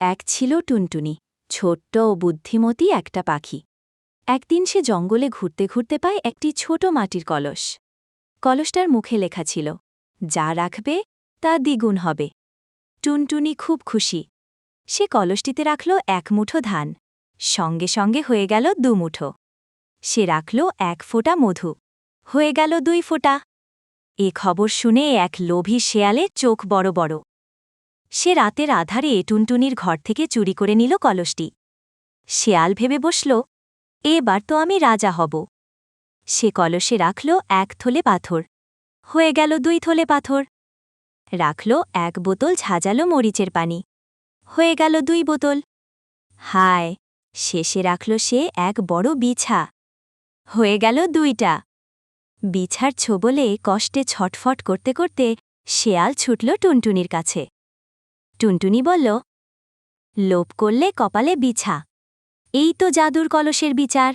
এক ছিল টুনটুনি, ছোট্ট ও বুদ্ধিমতী একটা পাখি। একদিন সে জঙ্গলে ঘুরতে ঘুরতে পায় একটি ছোট মাটির কলস। কলসটার মুখে লেখা ছিল, যা রাখবে, তা দ্বিগুণ হবে। টুনটুনি খুব খুশি। সে কলসটিতে রাখল এক মুঠো ধান, সঙ্গে সঙ্গে হয়ে গেল দুমুঠো সে রাখল এক ফোঁটা মধু, হয়ে গেল দুই ফোঁটা। এ খবর শুনে এক লোভী শেয়ালে চোখ বড় বড়। সে রাতের আধারে টুনটুনির ঘর থেকে চুরি করে নিল কলসটি। শেয়াল ভেবে বসল, এবার তো আমি রাজা হব। সে কলসে রাখল এক থলে পাথর। হয়ে গেল দুই থলে পাথর। রাখল এক বোতল ঝাঁঝালো মরিচের পানি। হয়ে গেল দুই বোতল। হায়, শেষে রাখল সে এক বড় বিছা। হয়ে গেল দুইটা। বিছার ছোবলে কষ্টে ছটফট করতে করতে শেয়াল ছুটল টুনটুনির কাছে। টুনটুনি বলল লোভ করলে কপালে বিছা। এই তো জাদুর কলসের বিচার।